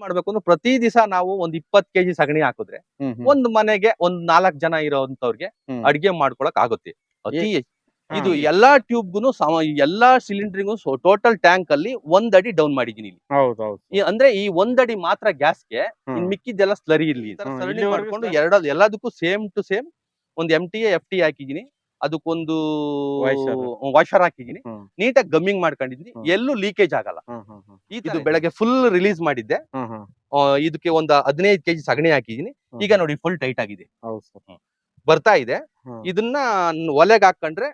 ಮಾಡ್ಬೇಕು ಅಂದ್ರೆ ಪ್ರತಿ ದಿವಸ ನಾವು ಒಂದ್ ಇಪ್ಪತ್ ಕೆಜಿ ಸಗಣಿ ಹಾಕಿದ್ರೆ. ಒಂದ್ ಮನೆಗೆ ಒಂದ್ ನಾಲ್ಕ್ ಜನ ಇರೋಂತವ್ರಿಗೆ. ಅಡಿಗೆ ಮಾಡ್ಕೊಳಕ್ ಆಗುತ್ತೆ ಅತಿ. ಇದು. ಎಲ್ಲಾ ಟ್ಯೂಬ್ಗುನು ಎಲ್ಲಾ ಸಿಲಿಂಡರ್ಗೂ ಟೋಟಲ್ ಟ್ಯಾಂಕ್ ಅಲ್ಲಿ ಒಂದ್ ಅಡಿ ಡೌನ್ ಮಾಡಿದೀನಿ ಇಲ್ಲಿ ಅಂದ್ರೆ ಈ ಒಂದ್ ಅಡಿ ಮಾತ್ರ ಗ್ಯಾಸ್ಗೆ ಮಿಕ್ಕಿದ್ದೆಲ್ಲ ಸ್ಲರಿ ಇರ್ಲಿ ಸರಣಿ ಮಾಡ್ಕೊಂಡು ಎರಡ ಎಲ್ಲದಕ್ಕೂ ಸೇಮ್ ಟು ಸೇಮ್ ಒಂದ್ ಎಂ ಟಿ ಎಫ್ ಟಿ ಹಾಕಿದೀನಿ ಅದಕ್ಕೊಂದು. ವಾಷರ್ ಹಾಕಿದೀನಿ. ನೀಟಾಗಿ ಗಮ್ಮಿಂಗ್ ಮಾಡ್ಕೊಂಡಿದೀನಿ ಎಲ್ಲೂ ಲೀಕೇಜ್ ಆಗಲ್ಲ. ಇದು ಬೆಳಗ್ಗೆ ಫುಲ್ ರಿಲೀಸ್ ಮಾಡಿದ್ದೆ. ಇದಕ್ಕೆ ಒಂದು ಹದಿನೈದು ಕೆಜಿ ಸಗಣಿ ಹಾಕಿದೀನಿ ಈಗ ನೋಡಿ ಫುಲ್ ಟೈಟ್ ಆಗಿದೆ. ಬರ್ತಾ ಇದೆ. ಇದನ್ನ ಒಲೆಗೆ ಹಾಕೊಂಡ್ರೆ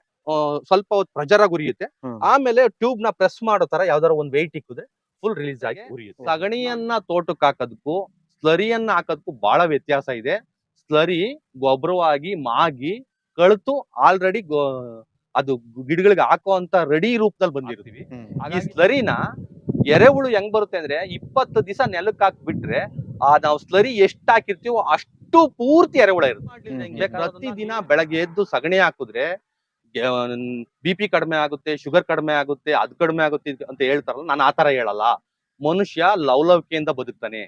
ಸ್ವಲ್ಪ ಹೊತ್ತು ಪ್ರಜರ ಗುರಿಯುತ್ತೆ ಉರಿಯುತ್ತೆ ಆಮೇಲೆ ಟ್ಯೂಬ್ನ ಪ್ರೆಸ್ ಮಾಡೋ ತರ ಯಾವ್ದಾರ ಒಂದ್ ವೆಯ್ಟ್ ಇಕ್ಕಿದ್ರೆ ಫುಲ್ ರಿಲೀಸ್ ಆಗಿ ಉರಿಯುತ್ತೆ. ಸಗಣಿಯನ್ನ ತೋಟಕ್ಕೆ ಹಾಕೋದಕ್ಕೂ ಸ್ಲರಿಯನ್ನ ಹಾಕೋದಕ್ಕೂ ಬಹಳ ವ್ಯತ್ಯಾಸ ಇದೆ. ಸ್ಲರಿ ಗೊಬ್ಬರವಾಗಿ ಮಾಗಿ ಕಳ್ತು ಆಲ್ರೆಡಿ ಅದು ಗಿಡಗಳಿಗೆ ಹಾಕುವಂತ ರೆಡಿ ರೂಪದಲ್ಲಿ ಬಂದಿರ್ತೀವಿ ಈ ಸ್ಲರಿನ ಎರೆಹುಳು ಹೆಂಗ್ ಬರುತ್ತೆ ಅಂದ್ರೆ ಇಪ್ಪತ್ತು ದಿವಸ ನೆಲಕ್ಕೆ ಹಾಕ್ಬಿಟ್ರೆ ಆ ನಾವು ಸ್ಲರಿ ಎಷ್ಟು ಹಾಕಿರ್ತೀವೋ ಅಷ್ಟು ಪೂರ್ತಿ ಎರೆಹುಳ ಇರುತ್ತೆ. ಪ್ರತಿದಿನ ಪ್ರತಿ ದಿನ ಬೆಳಗ್ಗೆ ಎದ್ದು ಸಗಣಿ ಹಾಕಿದ್ರೆ ಬಿ ಪಿ ಕಡಿಮೆ ಆಗುತ್ತೆ ಶುಗರ್ ಕಡಿಮೆ ಆಗುತ್ತೆ ಅದ್ ಕಡಿಮೆ ಆಗುತ್ತೆ ಅಂತ ಹೇಳ್ತಾರಲ್ಲ ನಾನು ಆತರ ಹೇಳಲ್ಲ. ಮನುಷ್ಯ ಲವಲವಿಕೆಯಿಂದ ಬದುಕ್ತಾನೆ.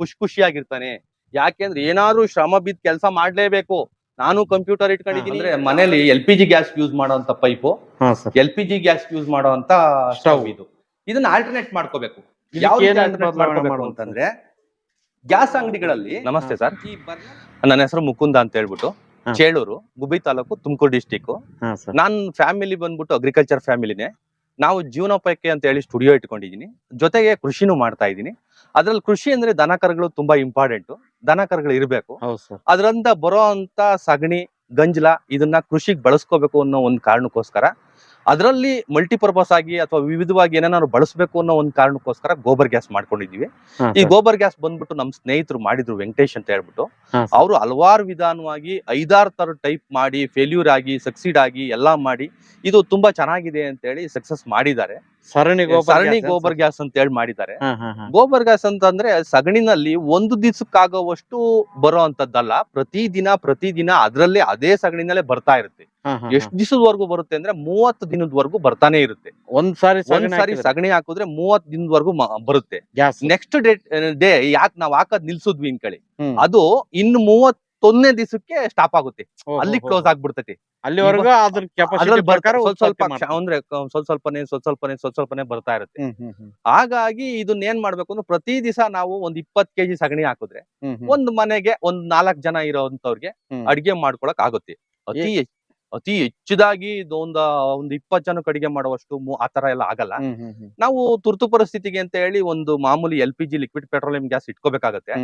ಖುಷಿ ಖುಷಿಯಾಗಿರ್ತಾನೆ. ಯಾಕೆಂದ್ರೆ ಏನಾದ್ರು ಶ್ರಮ ಬಿದ್ದು ಕೆಲಸ ಮಾಡ್ಲೇಬೇಕು. ನಾನು ಕಂಪ್ಯೂಟರ್ ಇಟ್ಕೊಂಡಿದ್ದೀನಿ. ಅಂದ್ರೆ ಮನೇಲಿ L P G gas use ಮಾಡುವಂತ ಪೈಪು. ಹಾ sir. L P G gas use ಮಾಡುವಂತ ಸ್ಟವ್. ಇದು. ಇದನ್ನ ಆಲ್ಟರ್ನೇಟ್ ಮಾಡ್ಕೋಬೇಕು. ಯಾವ alternate ಅಂತಂದ್ರೆ ಗ್ಯಾಸ್ ಅಂಗಡಿಗಳಲ್ಲಿ ನಮಸ್ತೆ ಸರ್. ನನ್ನ ಹೆಸರು ಮುಕುಂದ ಅಂತ ಹೇಳ್ಬಿಟ್ಟು ಹಾ. ಚೇಳೂರು ಗುಬ್ಬಿ ತಾಲೂಕು ತುಮಕೂರು ಡಿಸ್ಟಿಕ್ ಹಾ ಸರ್. ನಾನ್ ಫ್ಯಾಮಿಲಿ ಬಂದ್ಬಿಟ್ಟು ಅಗ್ರಿಕಲ್ಚರ್ ಫ್ಯಾಮಿಲಿನೇ ನಾವು ಜೀವನೋಪಾಯಕ್ಕೆ ಅಂತ ಹೇಳಿ ಸ್ಟುಡಿಯೋ ಇಟ್ಕೊಂಡಿದೀನಿ ಜೊತೆಗೆ ಕೃಷಿನೂ ಮಾಡ್ತಾ ಇದ್ದೀನಿ. ಅದ್ರಲ್ಲಿ ಕೃಷಿ ಅಂದ್ರೆ ದನ ಕರುಗಳು ತುಂಬಾ ಇಂಪಾರ್ಟೆಂಟ್ ದನ ಕರುಗಳು ಇರಬೇಕು. ಅದರಿಂದ ಬರೋ ಅಂತ ಸಗಣಿ ಗಂಜಲ ಇದನ್ನ ಕೃಷಿಗೆ ಬಳಸ್ಕೋಬೇಕು ಅನ್ನೋ ಒಂದು ಕಾರಣಕ್ಕೋಸ್ಕರ ಅದರಲ್ಲಿ ಮಲ್ಟಿಪರ್ಪಸ್ ಆಗಿ ಅಥವಾ ವಿವಿಧವಾಗಿ ಏನಾದ್ರು ಬಳಸಬೇಕು ಅನ್ನೋ ಒಂದು ಕಾರಣಕ್ಕೋಸ್ಕರ ಗೋಬರ್ ಗ್ಯಾಸ್ ಮಾಡ್ಕೊಂಡಿದೀವಿ ಈ. ಗೋಬರ್ ಗ್ಯಾಸ್ ಬಂದ್ಬಿಟ್ಟು ನಮ್ಮ ಸ್ನೇಹಿತರು ಮಾಡಿದ್ರು ವೆಂಕಟೇಶ್ ಅಂತ ಹೇಳ್ಬಿಟ್ಟು. ಅವರು ಹಲವಾರು ವಿಧಾನವಾಗಿ ಐದಾರು ತರ ಟೈಪ್ ಮಾಡಿ ಫೇಲ್ಯೂರ್ ಆಗಿ ಸಕ್ಸೀಡ್ ಆಗಿ ಎಲ್ಲಾ ಮಾಡಿ ಇದು ತುಂಬಾ ಚೆನ್ನಾಗಿದೆ ಅಂತ ಹೇಳಿ ಸಕ್ಸಸ್ ಮಾಡಿದ್ದಾರೆ ಸರಣಿ ಗೋಬರ್ ಸರಣಿ ಗೋಬರ್ ಗ್ಯಾಸ್ ಅಂತ ಹೇಳಿ ಮಾಡಿದ್ದಾರೆ. ಗೋಬರ್ ಗ್ಯಾಸ್ ಅಂತಂದ್ರೆ ಸಗಣಿನಲ್ಲಿ ಒಂದು ದಿವಸಕ್ಕಾಗೋವಷ್ಟು ಬರೋ ಅಂತದ್ದಲ್ಲ ಪ್ರತಿದಿನ ಪ್ರತಿದಿನ ಅದರಲ್ಲೇ ಅದೇ ಸಗಣಿನಲ್ಲೇ ಬರ್ತಾ ಇರುತ್ತೆ. ಎಷ್ಟು ದಿವಸದವರೆಗೂ ಬರುತ್ತೆ ಅಂದ್ರೆ ಮೂವತ್ತು ದಿನದವರೆಗೂ ಬರ್ತಾನೆ ಇರುತ್ತೆ. ಒಂದ್ ಸಾರಿ ಒಂದ್ ಸಾರಿ ಸಗಣಿ ಹಾಕಿದ್ರೆ ಮೂವತ್ ದಿನದವರೆಗೂ ಬರುತ್ತೆ. ನೆಕ್ಸ್ಟ್ ಡೇ ಡೇ ಯಾಕೆ ನಾವ್ ಹಾಕದ್ ನಿಲ್ಸುದ್ವಿ ಇನ್ಕಳಿ ಅದು ಅದು ಇನ್ನು ಮೂವತ್ತೊಂದನೇ ದಿವಸಕ್ಕೆ ಸ್ಟಾಪ್ ಆಗುತ್ತೆ ಅಲ್ಲಿ. ಕ್ಲೋಸ್ ಆಗ್ಬಿಡ್ತೈತಿ ಅಲ್ಲಿವರೆಗೂ ಅದ್ರ ಕೆಪಾಸಿಟಿ ಪ್ರಕಾರ ಸ್ವಲ್ಪ ಸ್ವಲ್ಪ ಅಂದ್ರೆ ಸ್ವಲ್ಪ ಸ್ವಲ್ಪನೇ ಸ್ವಲ್ಪ ಸ್ವಲ್ಪನೇ ಸ್ವಲ್ಪ ಸ್ವಲ್ಪನೇ ಬರ್ತಾ ಇರುತ್ತೆ ಹಾಗಾಗಿ ಇದನ್ನ ಏನ್ ಮಾಡ್ಬೇಕು ಅಂದ್ರೆ ಪ್ರತಿ ದಿವಸ ನಾವು ಒಂದ್ ಇಪ್ಪತ್ ಕೆಜಿ ಸಗಣಿ ಹಾಕಿದ್ರೆ. ಒಂದ್ ಮನೆಗೆ ಒಂದ್ ನಾಲ್ಕ್ ಜನ ಇರೋಂತವ್ರಿಗೆ. ಅಡಿಗೆ ಮಾಡ್ಕೊಳಕ್ ಆಗುತ್ತೆ ಅತಿ ಅತಿ ಹೆಚ್ಚದಾಗಿ ಒಂದ್ ಒಂದ್ ಇಪ್ಪತ್ ಜನಕ್ಕೆ ಅಡಿಗೆ ಮಾಡುವಷ್ಟು ಆ ಆತರ ಎಲ್ಲ ಆಗಲ್ಲ. ನಾವು ತುರ್ತು ಪರಿಸ್ಥಿತಿಗೆ ಅಂತ ಹೇಳಿ ಒಂದು ಮಾಮೂಲಿ L P G liquid petroleum gas ಇಟ್ಕೋಬೇಕಾಗತ್ತೆ.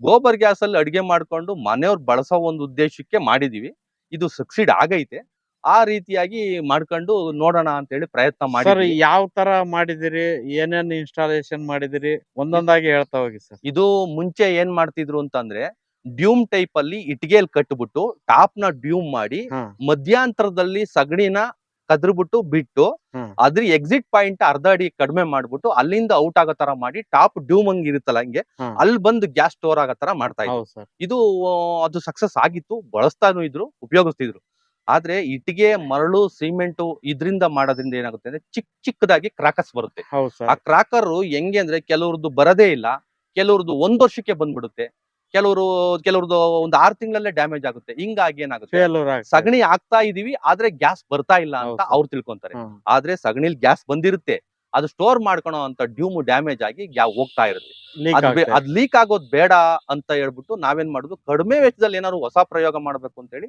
Gobar gas ಅಲ್ಲಿ ಅಡಿಗೆ ಮಾಡ್ಕೊಂಡು ಮನೆಯವ್ರು ಬಳಸೋ ಒಂದು ಉದ್ದೇಶಕ್ಕೆ ಮಾಡಿದೀವಿ. ಇದು ಸಕ್ಸಿಡ್ ಆಗೈತೆ. ಆ ರೀತಿಯಾಗಿ ಮಾಡ್ಕೊಂಡು ನೋಡೋಣ ಅಂತ ಹೇಳಿ ಪ್ರಯತ್ನ ಮಾಡಿ ಯಾವ ತರ ಮಾಡಿದಿರಿ? ಏನೇನ್ ಇನ್ಸ್ಟಾಲೇಷನ್ ಮಾಡಿದಿರಿ? ಒಂದೊಂದಾಗಿ ಹೇಳ್ತಾ ಹೋಗಿ ಸರ್. ಇದು ಮುಂಚೆ ಏನ್ ಮಾಡ್ತಿದ್ರು ಅಂತಂದ್ರೆ ಡ್ಯೂಮ್ ಟೈಪ್ ಅಲ್ಲಿ ಇಟ್ಟಿಗೆಲ್ ಕಟ್ಬಿಟ್ಟು ಟಾಪ್ನ ಡ್ಯೂಮ್ ಮಾಡಿ ಮಧ್ಯಾಂತರದಲ್ಲಿ ಸಗಣಿನ ಕದ್ರಬಿಟ್ಟು ಬಿಟ್ಟು. ಅದ್ರ ಎಕ್ಸಿಟ್ ಪಾಯಿಂಟ್ ಅರ್ಧ ಅಡಿ ಕಡಿಮೆ ಮಾಡ್ಬಿಟ್ಟು ಅಲ್ಲಿಂದ ಔಟ್ ಆಗೋ ತರ ಮಾಡಿ ಟಾಪ್ ಡ್ಯೂಮ್ ಹಂಗ್ ಇರುತ್ತಲ್ಲ ಹಂಗೆ. ಅಲ್ಲಿ ಬಂದು ಗ್ಯಾಸ್ ಸ್ಟೋರ್ ಆಗೋ ತರ ಮಾಡ್ತಾ ಇದ್ರು. ಇದು ಅದು ಸಕ್ಸಸ್ ಆಗಿತ್ತು ಬಳಸ್ತಾನು ಇದ್ರು ಉಪಯೋಗಿಸ್ತಿದ್ರು. ಆದ್ರೆ ಇಟ್ಟಿಗೆ ಮರಳು ಸಿಮೆಂಟ್ ಇದರಿಂದ ಮಾಡೋದ್ರಿಂದ ಏನಾಗುತ್ತೆ ಅಂದ್ರೆ ಚಿಕ್ಕ ಚಿಕ್ಕದಾಗಿ ಕ್ರಾಕಸ್ ಬರುತ್ತೆ. ಆ ಕ್ರಾಕರ್ ಹೆಂಗೆ ಅಂದ್ರೆ ಕೆಲವ್ರದ್ದು ಬರದೇ ಇಲ್ಲ ಕೆಲವ್ರದ್ದು ಒಂದ್ ವರ್ಷಕ್ಕೆ ಬಂದ್ಬಿಡುತ್ತೆ. ಕೆಲವರು ಕೆಲವ್ರದ್ದು ಒಂದು ಆರು ತಿಂಗಳಲ್ಲೇ ಡ್ಯಾಮೇಜ್ ಆಗುತ್ತೆ. ಹಿಂಗಾಗಿ ಏನಾಗುತ್ತೆ? ಫೇಲ್ಯೂರ್ ಸಗಣಿ ಆಗ್ತಾ ಇದೀವಿ ಆದ್ರೆ ಗ್ಯಾಸ್ ಬರ್ತಾ ಇಲ್ಲ ಅಂತ ಹೌದು. ಅವ್ರು ತಿಳ್ಕೊಂತಾರೆ. ಆದ್ರೆ ಸಗಣಿಲ್ ಗ್ಯಾಸ್ ಬಂದಿರುತ್ತೆ. ಅದು ಸ್ಟೋರ್ ಮಾಡ್ಕೊಳೋ ಅಂತ ಡ್ಯೂಮ್ ಡ್ಯಾಮೇಜ್ ಆಗಿ ಗ್ಯಾ ಹೋಗ್ತಾ ಇರುತ್ತೆ. ಅದ್ ಬೇ- ಅದ್ ಲೀಕ್ ಆಗೋದ್ ಬೇಡ ಅಂತ ಹೇಳ್ಬಿಟ್ಟು ನಾವೇನ್ ಮಾಡುದು? ಕಡಿಮೆ ವೆಚ್ಚದಲ್ಲಿ ಏನಾದ್ರು ಹೊಸ ಪ್ರಯೋಗ ಮಾಡ್ಬೇಕು ಅಂತ ಹೇಳಿ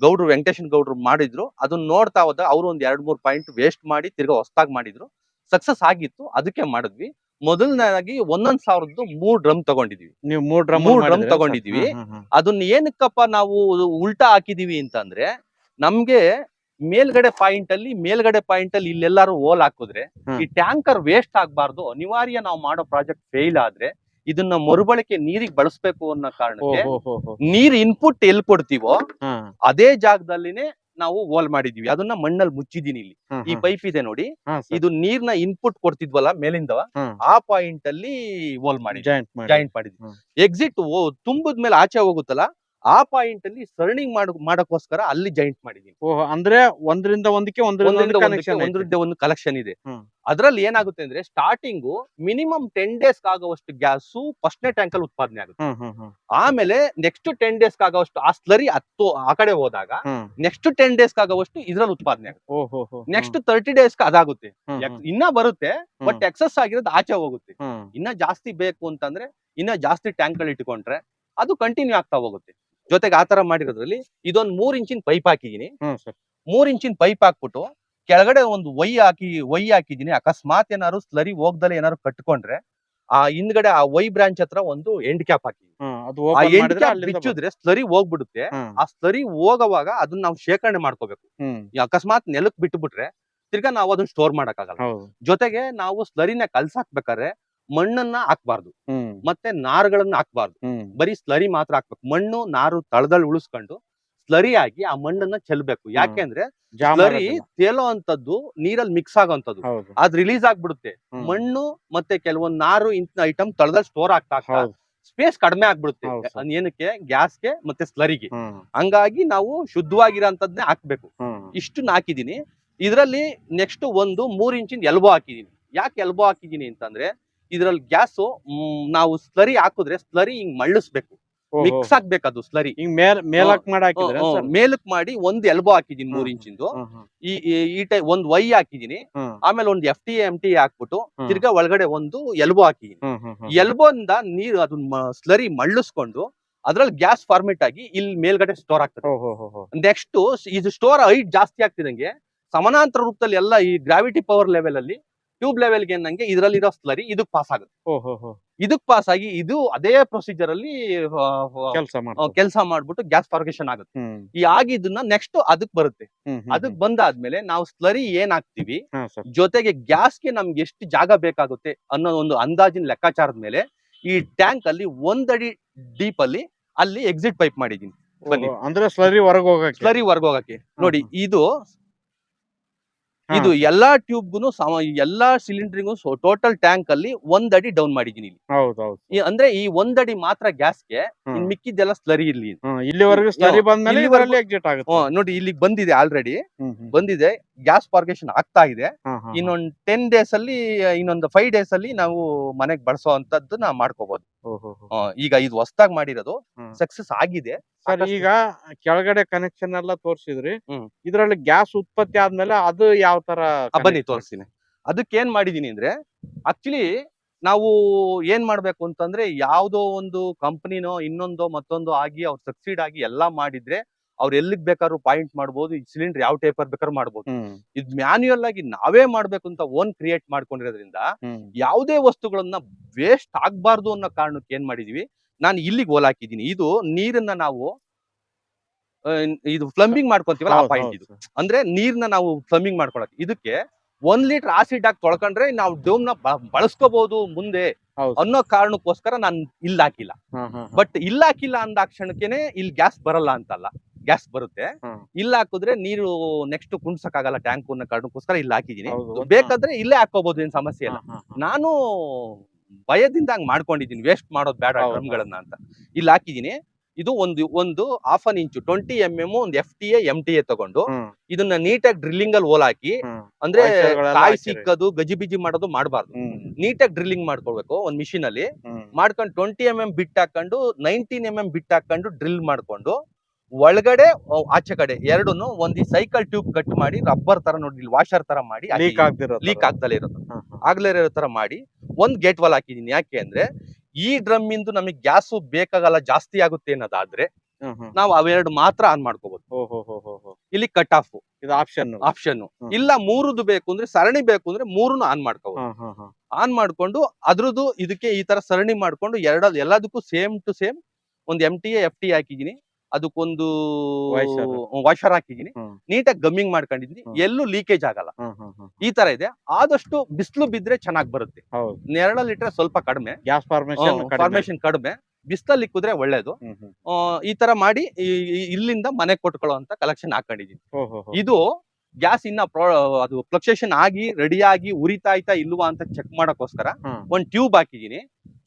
ಗೌಡ್ರು ವೆಂಕಟೇಶನ್ ಗೌಡ್ರು ಮಾಡಿದ್ರು. ಅದನ್ನ ನೋಡ್ತಾ ಹೋದ ಅವ್ರು ಒಂದ್ ಎರಡ್ ಮೂರ್ ಪಾಯಿಂಟ್ ವೇಸ್ಟ್ ಮಾಡಿ ತಿರ್ಗಾ ಹೊಸದಾಗಿ ಮಾಡಿದ್ರು. ಸಕ್ಸಸ್ ಆಗಿತ್ತು ಅದಕ್ಕೆ ಮಾಡಿದ್ವಿ. ಮೊದಲನೇದಾಗಿ ಒಂದೊಂದ್ ಸಾವಿರದ್ದು ಮೂರ್ ಡ್ರಮ್ ತಗೊಂಡಿದೀವಿ. ನೀವು ಮೂರ್ ಡ್ರಮ್ ಮೂರ್ ಡ್ರಮ್ ತಗೊಂಡಿದೀವಿ. ಅದನ್ನ ಏನಕ್ಕಪ್ಪ ನಾವು ಉಲ್ಟಾ ಹಾಕಿದೀವಿ ಅಂತಂದ್ರೆ ನಮ್ಗೆ ಮೇಲ್ಗಡೆ ಪಾಯಿಂಟ್ ಅಲ್ಲಿ ಮೇಲ್ಗಡೆ ಪಾಯಿಂಟ್ ಅಲ್ಲಿ ಇಲ್ಲೆಲ್ಲಾರು ಓಲ್ ಹಾಕಿದ್ರೆ ಈ ಟ್ಯಾಂಕರ್ ವೇಸ್ಟ್ ಆಗ್ಬಾರ್ದು ಅನಿವಾರ್ಯ ನಾವು ಮಾಡೋ ಪ್ರಾಜೆಕ್ಟ್ ಫೇಲ್ ಆದ್ರೆ ಇದನ್ನ ಮರುಬಳಕೆ ನೀರಿಗೆ ಬಳಸ್ಬೇಕು ಅನ್ನೋ ಕಾರಣಕ್ಕೆ ನೀರ್ ಇನ್ಪುಟ್ ಎಲ್ಲಿ ಕೊಡ್ತೀವೋ ಅದೇ ಜಾಗದಲ್ಲಿನೇ ನಾವು ಹೋಲ್ ಮಾಡಿದೀವಿ ಅದನ್ನ ಮಣ್ಣಲ್ಲಿ ಮುಚ್ಚಿದೀನಿ ಇಲ್ಲಿ. ಈ ಪೈಪ್ ಇದೆ ನೋಡಿ. ಇದು ನೀರ್ನ ಇನ್ಪುಟ್ ಕೊಡ್ತಿದ್ವಲ್ಲ ಮೇಲಿಂದ ಆ ಪಾಯಿಂಟ್ ಅಲ್ಲಿ ಹೋಲ್ ಮಾಡಿ ಜಾಯಿಂಟ್ ಮಾಡಿದ್ವಿ. ಎಕ್ಸಿಟ್ ತುಂಬಿದ ಮೇಲೆ ಆಚೆ ಹೋಗುತ್ತಲ್ಲ? ಆ ಪಾಯಿಂಟ್ ಅಲ್ಲಿ ಸರ್ನಿಂಗ್ ಮಾಡ ಮಾಡಕ್ಕೋಸ್ಕರ ಅಲ್ಲಿ ಜಾಯಿಂಟ್ ಮಾಡಿದೀನಿ ಓಹೋ ಅಂದ್ರೆ ಒಂದರಿಂದ ಒಂದಕ್ಕೆ ಒಂದ್ರಿಂದ ಒಂದು ಕಲೆಕ್ಷನ್ ಇದೆ. ಅದ್ರಲ್ಲಿ ಏನಾಗುತ್ತೆ ಅಂದ್ರೆ ಸ್ಟಾರ್ಟಿಂಗು ಮಿನಿಮಮ್ ಟೆನ್ ಡೇಸ್ ಆಗುವಷ್ಟು ಗ್ಯಾಸು ಫಸ್ಟ್ನೇ ಟ್ಯಾಂಕ್ ಅಲ್ಲಿ ಉತ್ಪಾದನೆ ಆಗುತ್ತೆ. ಆಮೇಲೆ ನೆಕ್ಸ್ಟ್ ಟೆನ್ ಡೇಸ್ ಆಗುವಷ್ಟು ಆ ಸ್ಲರಿ ಹತ್ತು ಆ ಕಡೆ ಹೋದಾಗ ನೆಕ್ಸ್ಟ್ ಟೆನ್ ಡೇಸ್ ಆಗುವಷ್ಟು ಇದ್ರಲ್ಲಿ ಉತ್ಪಾದನೆ ಆಗುತ್ತೆ. ನೆಕ್ಸ್ಟ್ ತರ್ಟಿ ಡೇಸ್ ಅದಾಗುತ್ತೆ. ಇನ್ನ ಬರುತ್ತೆ ಬಟ್ ಎಕ್ಸಸ್ ಆಗಿರೋದು ಆಚೆ ಹೋಗುತ್ತೆ. ಇನ್ನ ಜಾಸ್ತಿ ಬೇಕು ಅಂತಂದ್ರೆ ಇನ್ನ ಜಾಸ್ತಿ ಟ್ಯಾಂಕ್ಗಳು ಇಟ್ಕೊಂಡ್ರೆ ಅದು ಕಂಟಿನ್ಯೂ ಆಗ್ತಾ ಹೋಗುತ್ತೆ. ಜೊತೆಗೆ ಆತರ ಮಾಡಿರೋದ್ರಲ್ಲಿ ಇದೊಂದ್ ಮೂರ್ ಇಂಚಿನ ಪೈಪ್ ಹಾಕಿದೀನಿ ಹ್ಮ್ ಸರ್ ಮೂರ್ ಇಂಚಿನ ಪೈಪ್ ಹಾಕ್ಬಿಟ್ಟು ಕೆಳಗಡೆ ಒಂದು ಒಯ್ ಹಾಕಿ ಒಯ್ ಹಾಕಿದೀನಿ ಅಕಸ್ಮಾತ್ ಏನಾದ್ರು ಸ್ಲರಿ ಹೋಗ್ದಲೆ ಏನಾದ್ರು ಕಟ್ಕೊಂಡ್ರೆ ಆ ಹಿಂದ್ಗಡೆ ಆ ವೈ ಬ್ರಾಂಚ್ ಹತ್ರ ಒಂದು ಎಂಡ್ ಕ್ಯಾಪ್ ಹಾಕಿ ಆ ಎಂಡ್ ಕ್ಯಾಪ್ ಬಿಚ್ಚಿದ್ರೆ ಸ್ಲರಿ ಹೋಗ್ಬಿಡುತ್ತೆ. ಆ ಸ್ಲರಿ ಹೋಗೋವಾಗ ಅದನ್ನ ನಾವು ಶೇಖರಣೆ ಮಾಡ್ಕೋಬೇಕು. ಈ ಅಕಸ್ಮಾತ್ ನೆಲಕ್ ಬಿಟ್ಬಿಟ್ರೆ ತಿರ್ಗಾ ನಾವು ಅದನ್ನ ಸ್ಟೋರ್ ಮಾಡಕ್ಕಾಗಲ್ಲ. ಜೊತೆಗೆ ನಾವು ಸ್ಲರಿನ ಕಲ್ಸಾಕ್ಬೇಕಾದ್ರೆ ಮಣ್ಣನ್ನ ಹಾಕ್ಬಾರ್ದು. ಮತ್ತೆ ನಾರುಗಳನ್ನ ಹಾಕ್ಬಾರ್ದು. ಬರೀ ಸ್ಲರಿ ಮಾತ್ರ ಹಾಕ್ಬೇಕು. ಮಣ್ಣು ನಾರು ತಳದಲ್ಲಿ ಉಳಿಸ್ಕೊಂಡು ಸ್ಲರಿ ಆಗಿ ಆ ಮಣ್ಣನ್ನ ಚೆಲ್ಬೇಕು. ಯಾಕೆಂದ್ರೆ ಸ್ಲರಿ. ತೇಲೋ ಅಂತದ್ದು ನೀರಲ್ಲಿ ಮಿಕ್ಸ್ ಆಗೋಂಥದ್ದು. ಅದ್ ರಿಲೀಸ್ ಆಗ್ಬಿಡುತ್ತೆ. ಮಣ್ಣು ಮತ್ತೆ ಕೆಲವೊಂದ್ ನಾರು ಇಂತ ಐಟಮ್ ತಳದಲ್ಲಿ ಸ್ಟೋರ್ ಆಗ್ತಾ ಆಗ್ತಾ ಸ್ಪೇಸ್ ಕಡಿಮೆ ಆಗ್ಬಿಡುತ್ತೆ. ಏನಕ್ಕೆ? ಗ್ಯಾಸ್ಗೆ ಮತ್ತೆ ಸ್ಲರಿಗೆ. ಹಂಗಾಗಿ ನಾವು ಶುದ್ಧವಾಗಿರೋಂಥದ್ನೇ ಹಾಕ್ಬೇಕು. ಇಷ್ಟು ಇಷ್ಟನ್ನ ಹಾಕಿದೀನಿ ಇದರಲ್ಲಿ ನೆಕ್ಸ್ಟ್ ಒಂದು ಮೂರ್ ಇಂಚಿನ ಎಲ್ಬೋ ಹಾಕಿದೀನಿ ಯಾಕೆ ಎಲ್ಬೋ ಹಾಕಿದೀನಿ ಅಂತಂದ್ರೆ ಇದ್ರಲ್ಲಿ ಗ್ಯಾಸು ನಾವು ಸ್ಲರಿ ಹಾಕಿದ್ರೆ ಸ್ಲರಿ ಹಿಂಗ್ ಮಳ್ಳಿಸ್ಬೇಕು ಮಿಕ್ಸ್ ಆಗ್ಬೇಕು ಅದು ಸ್ಲರಿ. ಮೇಲಕ್ ಮಾಡಿ ಹಾಕಿದ್ರೆ ಮೇಲಕ್ ಮಾಡಿ ಒಂದ್ ಎಲ್ಬೋ ಹಾಕಿದೀನಿ ಮೂರ್. ಇಂಚಿಂದು. ಈ ಈ- ಟೈ ಒಂದ್ ವೈ ಹಾಕಿದೀನಿ. ಆಮೇಲೆ ಒಂದ್ ಎಫ್ ಟಿ ಎಂ ಟಿ ಹಾಕ್ಬಿಟ್ಟು ತಿರ್ಗಾ ಒಳಗಡೆ ಒಂದು ಎಲ್ಬೋ ಹಾಕಿದೀನಿ. ಎಲ್ಬೋ ಇಂದ ನೀರು ಅದನ್ನ ಸ್ಲರಿ ಮಳ್ಳಿಸ್ಕೊಂಡು ಅದ್ರಲ್ಲಿ ಗ್ಯಾಸ್ ಫಾರ್ಮೇಟ್ ಆಗಿ ಇಲ್ಲಿ ಮೇಲ್ಗಡೆ ಸ್ಟೋರ್ ಆಗ್ತದೆ. ನೆಕ್ಸ್ಟ್ ಇದು ಸ್ಟೋರ್ ಹೈಟ್ ಜಾಸ್ತಿ ಆಗ್ತಿದಂಗೆ ಸಮಾನಾಂತರ ರೂಪದಲ್ಲಿ ಎಲ್ಲ ಈ ಗ್ರಾವಿಟಿ ಪವರ್ ಲೆವೆಲ್ ಅಲ್ಲಿ ಟ್ಯೂಬ್ ಲೆವೆಲ್ಗೆ ಏನಂಗೆ ಇದರಲ್ಲಿರೋ ಸ್ಲರಿ ಇದಕ್ ಪಾಸ್ ಆಗುತ್ತೆ. ಇದಕ್ ಪಾಸ್ ಆಗಿ ಇದು ಅದೇ ಪ್ರೊಸೀಜರ್ ಅಲ್ಲಿ ಕೆಲಸ ಮಾಡ್ಬಿಟ್ಟು ಗ್ಯಾಸ್ ಫಾರ್ಗೇಷನ್ ಆಗುತ್ತೆ. ಈ ಆಗಿದ್ದನ್ನ ನೆಕ್ಸ್ಟ್ ಅದಕ್ ಬರುತ್ತೆ. ಅದಕ್ ಬಂದಾದ್ಮೇಲೆ ನಾವು ಸ್ಲರಿ ಏನ್ ಹಾಕ್ತಿವಿ ಜೊತೆಗೆ ಗ್ಯಾಸ್ಗೆ ನಮ್ಗೆ ಎಷ್ಟು ಜಾಗ ಬೇಕಾಗುತ್ತೆ ಅನ್ನೋ ಒಂದು ಅಂದಾಜಿನ ಲೆಕ್ಕಾಚಾರದ ಮೇಲೆ ಈ ಟ್ಯಾಂಕ್ ಅಲ್ಲಿ ಒಂದಡಿ ಡೀಪ್ ಅಲ್ಲಿ ಅಲ್ಲಿ ಎಕ್ಸಿಟ್ ಪೈಪ್ ಮಾಡಿದೀನಿ ಬನ್ನಿ. ಅಂದ್ರೆ ಸ್ಲರಿ ಹೊರಗೆ ಹೋಗಕ್ಕೆ? ಸ್ಲರಿ ವರ್ಗ ಹೋಗಕ್ಕೆ. ನೋಡಿ ಇದು. ಇದು ಎಲ್ಲಾ ಟ್ಯೂಬ್ಗೂ ಎಲ್ಲಾ ಸಿಲಿಂಡರ್ಗೂ ಟೋಟಲ್ ಟ್ಯಾಂಕ್ ಅಲ್ಲಿ ಒಂದಡಿ ಅಡಿ ಡೌನ್ ಮಾಡಿದೀನಿ ಇಲ್ಲಿ. ಅಂದ್ರೆ ಈ ಒಂದಡಿ ಮಾತ್ರ ಗ್ಯಾಸ್ಗೆ ಮಿಕ್ಕಿದ್ದೆಲ್ಲ ಸ್ಲರಿ ಆಗುತ್ತೆ. ನೋಡಿ ಇಲ್ಲಿ ಬಂದಿದೆ ಆಲ್ರೆಡಿ. ಬಂದಿದೆ ಗ್ಯಾಸ್ ಪಾರ್ಕೇಶನ್ ಆಗ್ತಾ ಇದೆ. ಇನ್ನೊಂದ್ ಟೆನ್ ಡೇಸ್ ಅಲ್ಲಿ ಇನ್ನೊಂದು ಫೈವ್ ಡೇಸ್ ಅಲ್ಲಿ ನಾವು ಮನೆಗ್ ಬಳಸೋ ನಾವು ಮಾಡ್ಕೋಬಹುದು. ಆ, ಈಗ ಇದು ಹೊಸದಾಗಿ ಮಾಡಿರೋದು ಹ್ಮ್. ಸಕ್ಸಸ್ ಆಗಿದೆ. ಸರ್ ಸಾಕಷ್ಟು- ಈಗ ಕೆಳಗಡೆ ಕನೆಕ್ಷನ್ ಎಲ್ಲ ತೋರಿಸಿದ್ರಿ. ಹ್ಮ್. ಇದ್ರಲ್ಲಿ ಗ್ಯಾಸ್ ಉತ್ಪತ್ತಿ ಆದ್ಮೇಲೆ ಅದು ಯಾವ ತರ ಆ, ಬನ್ನಿ ತೋರಿಸ್ತೀನಿ. ಅದಕ್ಕೆ ಏನ್ ಮಾಡಿದೀನಿ ಅಂದ್ರೆ ಆಕ್ಚುಲಿ ನಾವು ಏನ್ ಮಾಡ್ಬೇಕು ಅಂತಂದ್ರೆ ಯಾವ್ದೋ ಒಂದು ಕಂಪನಿನೋ ಇನ್ನೊಂದೋ ಮತ್ತೊಂದೋ ಆಗಿ ಅವ್ರು ಸಕ್ಸೀಡ್ ಆಗಿ ಎಲ್ಲಾ ಮಾಡಿದ್ರೆ ಅವ್ರು ಎಲ್ಲಿಗ್ ಬೇಕಾದ್ರು ಪಾಯಿಂಟ್ ಮಾಡ್ಬೋದು ಈ ಸಿಲಿಂಡರ್ ಯಾವ ಟೈಪರ್ ಬೇಕಾದ್ರೂ ಮಾಡ್ಬೋದು. ಇದ್ ಮ್ಯಾನ್ಯುಯಲ್ ಆಗಿ ನಾವೇ ಮಾಡ್ಬೇಕು ಅಂತ ಓನ್ ಕ್ರಿಯೇಟ್ ಮಾಡ್ಕೊಂಡಿರೋದ್ರಿಂದ ಯಾವುದೇ ವಸ್ತುಗಳನ್ನ ವೇಸ್ಟ್ ಆಗ್ಬಾರ್ದು ಅನ್ನೋ ಕಾರಣಕ್ಕೆ ಏನ್ ಮಾಡಿದೀವಿ? ನಾನು ಇಲ್ಲಿಗೆ ಓಲ್ ಹಾಕಿದೀನಿ ಇದು ನೀರನ್ನ ನಾವು ಇದು ಫ್ಲಂಬಿಂಗ್ ಮಾಡ್ಕೊಂತೀವಲ್ಲ ಆ ಪಾಯಿಂಟ್ ಇದು. ಅಂದ್ರೆ ನೀರ್ನ ನಾವು ಫ್ಲಂಬಿಂಗ್ ಮಾಡ್ಕೊಳಕ್. ಇದಕ್ಕೆ ಒಂದ್ ಲೀಟರ್ ಆಸಿಡ್ ಹಾಕಿ ತೊಳ್ಕೊಂಡ್ರೆ ನಾವು ಡೋಮ್ನ ಬಳಸ್ಕೋಬಹುದು ಮುಂದೆ ಅನ್ನೋ ಕಾರಣಕ್ಕೋಸ್ಕರ ನಾನು ಇಲ್ಲಾಕಿಲ್ಲ. ಬಟ್ ಇಲ್ಲಾಕಿಲ್ಲ ಅಂದ ಕ್ಷಣಕ್ಕೇನೆ ಇಲ್ಲಿ ಗ್ಯಾಸ್ ಬರಲ್ಲ ಅಂತಲ್ಲ. ಗ್ಯಾಸ್ ಬರುತ್ತೆ. ಇಲ್ಲ ಹಾಕಿದ್ರೆ ನೀರು ನೆಕ್ಸ್ಟ್ ಕುಣ್ಸಕ್ಕಾಗಲ್ಲ ಟ್ಯಾಂಕ್ ಅನ್ನೋ ಕಾರಣಕ್ಕೋಸ್ಕರ ಇಲ್ಲಿ ಹಾಕಿದೀನಿ ಬೇಕಾದ್ರೆ ಇಲ್ಲೇ ಹಾಕೋಬಹುದು ಏನ್ ಸಮಸ್ಯೆ ಇಲ್ಲ. ನಾನು ಭಯದಿಂದ ಹಂಗ್ ಮಾಡ್ಕೊಂಡಿದೀನಿ ವೇಸ್ಟ್ ಮಾಡೋದು ಬೇಡ ಡ್ರಮ್ಗಳನ್ನ ಅಂತ. ಇಲ್ಲಿ ಹಾಕಿದೀನಿ ಇದು ಒಂದು ಒಂದು half an inch twenty M M ಒಂದು F T A M T A ತಗೊಂಡು ಇದನ್ನ ನೀಟಾಗಿ ಡ್ರಿಲ್ಲಿಂಗ್ ಅಲ್ಲಿ ಹೋಲ್ ಹಾಕಿ ಅಂದ್ರೆ ಕಾಯಿ. ಸಿಕ್ಕದು ಗಜಿಬಿಜಿ ಮಾಡೋದು ಮಾಡಬಾರ್ದು. ನೀಟಾಗಿ ಡ್ರಿಲ್ಲಿಂಗ್ ಮಾಡ್ಕೊಳ್ಬೇಕು ಒಂದ್ ಮಿಷಿನ್ ಅಲ್ಲಿ. ಮಾಡ್ಕೊಂಡು ಟ್ವೆಂಟಿ ಎಂ ಎಂ ಬಿಟ್ ಹಾಕೊಂಡು ನೈನ್ಟೀನ್ ಎಂ ಎಂ ಬಿಟ್ ಹಾಕೊಂಡು ಡ್ರಿಲ್ ಮಾಡ್ಕೊಂಡು ಒಳಗಡೆ ಆಚೆ ಕಡೆ ಎರಡನ್ನು ಒಂದು ಸೈಕಲ್ ಟ್ಯೂಬ್ ಕಟ್ ಮಾಡಿ ರಬ್ಬರ್ ತರ ನೋಡಿ ವಾಷರ್ ತರ ಮಾಡಿ ಲೀಕ್ ಲೀಕ್ ಆಗ್ದಲೇ ಇರೋದು. ಆಗ್ಲೇ ಇರೋ ತರ ಮಾಡಿ ಒಂದ್ ಗೇಟ್ ವಾಲ್ ಹಾಕಿದೀನಿ. ಯಾಕೆ ಅಂದ್ರೆ ಈ ಡ್ರಮ್ ಇಂದು ನಮಗೆ ಗ್ಯಾಸ್ ಬೇಕಾಗಲ್ಲ ಜಾಸ್ತಿ ಆಗುತ್ತೆ ಅನ್ನೋದಾದ್ರೆ. ನಾವು ಅವೆರಡು ಮಾತ್ರ ಆನ್ ಮಾಡ್ಕೋಬಹುದು. ಇಲ್ಲಿ ಕಟ್ ಆಫ್ ಇದು ಆಪ್ಷನ್ ಆಪ್ಷನ್ ಇಲ್ಲ ಮೂರುದು ಬೇಕು ಅಂದ್ರೆ ಸರಣಿ ಬೇಕು ಅಂದ್ರೆ ಮೂರನ್ನು ಆನ್ ಮಾಡ್ಕೋಬಹುದು ಆನ್ ಮಾಡ್ಕೊಂಡು ಅದ್ರದ್ದು ಇದಕ್ಕೆ ಈ ತರ ಸರಣಿ ಮಾಡ್ಕೊಂಡು ಎರಡ ಎಲ್ಲದಕ್ಕೂ ಸೇಮ್ ಟು ಸೇಮ್ ಒಂದು ಎಂ ಟಿ ಎಫ್ ಟಿ ಹಾಕಿದೀನಿ. ಅದಕ್ಕೊಂದು. ವಾಷರ್ ಹಾಕಿದೀನಿ. ನೀಟಾಗಿ ಗಮ್ಮಿಂಗ್ ಮಾಡ್ಕೊಂಡಿದೀನಿ ಎಲ್ಲೂ ಲೀಕೇಜ್ ಆಗಲ್ಲ. ಈ ತರ ಇದೆ. ಆದಷ್ಟು ಬಿಸಿಲು ಬಿದ್ರೆ ಚೆನ್ನಾಗಿ ಬರುತ್ತೆ. ನೆರಳಲ್ಲಿಟ್ರೆ ನೆರಳಲ್ಲಿ ಇಟ್ರೆ ಸ್ವಲ್ಪ ಕಡಿಮೆ. ಗ್ಯಾಸ್ ಫಾರ್ಮೇಶನ್ ಕಡಿಮೆ. ಬಿಸಿಲಲ್ಲಿ ಇಕ್ಕಿದ್ರೆ ಒಳ್ಳೇದು. ಈ ತರ ಮಾಡಿ ಇಲ್ಲಿಂದ ಮನೆ ಕೊಟ್ಕೊಳ್ಳೋ ಅಂತ ಕಲೆಕ್ಷನ್ ಹಾಕೊಂಡಿದೀನಿ ಇದು ಗ್ಯಾಸ್ ಇನ್ನ ಅದು ಫ್ಲಕ್ಚುಯೇಷನ್ ಆಗಿ ರೆಡಿ ಆಗಿ ಉರಿತಾ ಆಯ್ತಾ ಇಲ್ವಾ ಅಂತ ಚೆಕ್ ಮಾಡಕ್ಕೋಸ್ಕರ. ಒಂದ್ ಟ್ಯೂಬ್ ಹಾಕಿದೀನಿ